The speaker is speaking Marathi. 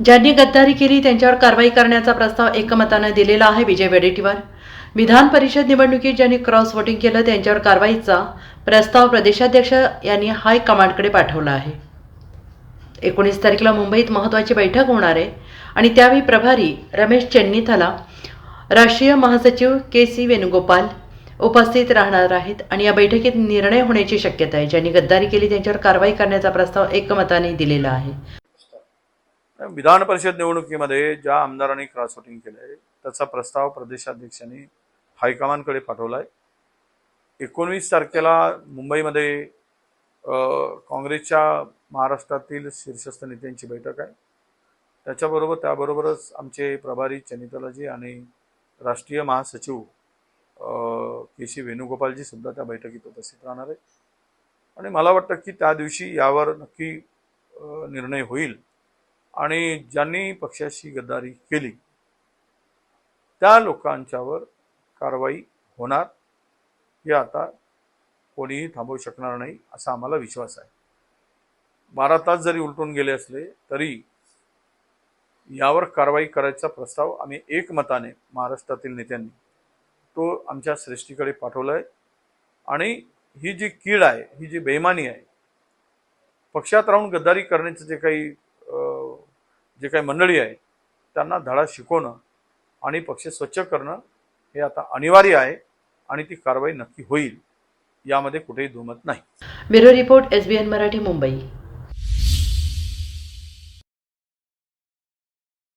ज्यांनी गद्दारी केली त्यांच्यावर कारवाई करण्याचा प्रस्ताव एकमतानं दिलेला आहे विजय वडेट्टीवार विधान परिषद निवडणुकीत ज्यांनी क्रॉस वोटिंग केलं त्यांच्यावर कारवाईचा प्रस्ताव प्रदेशाध्यक्ष यांनी हायकमांडकडे पाठवला आहे. एकोणीस तारखेला मुंबईत महत्त्वाची बैठक होणार आहे आणि त्यावेळी प्रभारी रमेश चेन्नीथला राष्ट्रीय महासचिव के सी वेणुगोपाल उपस्थित राहणार आहेत आणि या बैठकीत निर्णय होण्याची शक्यता आहे. ज्यांनी गद्दारी केली त्यांच्यावर कारवाई करण्याचा प्रस्ताव एकमताने दिलेला आहे. विधान परिषद निवडणुकीमध्ये ज्या आमदारांनी क्रॉस वोटिंग आहे त्याचा प्रस्ताव प्रदेशाध्यक्षांनी हायकमांडकडे आहे एकोणवीस तारखेला मुंबईमध्ये काँग्रेसच्या महाराष्ट्रातील शीर्षस्थ नेत्यांची बैठक आहे. त्याच्याबरोबर त्याबरोबरच आमचे प्रभारी चनितलाजी आणि राष्ट्रीय महासचिव के सी वेणुगोपालजी सुद्धा त्या बैठकीत उपस्थित राहणार आहे आणि मला वाटतं की त्या दिवशी यावर नक्की निर्णय होईल. आणि ज्यांनी पक्षाशी गद्दारी केली त्या लोकांच्यावर कारवाई होणार हे आता कोणीही थांबवू शकणार नाही असा आम्हाला विश्वास आहे. बारा तास जरी उलटून गेले असले तरी यावर कारवाई करायचा प्रस्ताव आम्ही एकमताने महाराष्ट्रातील नेत्यांनी तो आमच्या श्रेष्ठीकडे पाठवला आहे आणि ही जी कीड आहे ही जी बेमानी आहे पक्षात राहून गद्दारी करण्याचं जे काही जे काही मंडळी आहे त्यांना धडा शिकवणं आणि पक्ष स्वच्छ करणं हे आता अनिवार्य आहे आणि ती कारवाई नक्की होईल. यामध्ये कुठेही दुमत नाही. Bureau report S B N Marathi Mumbai.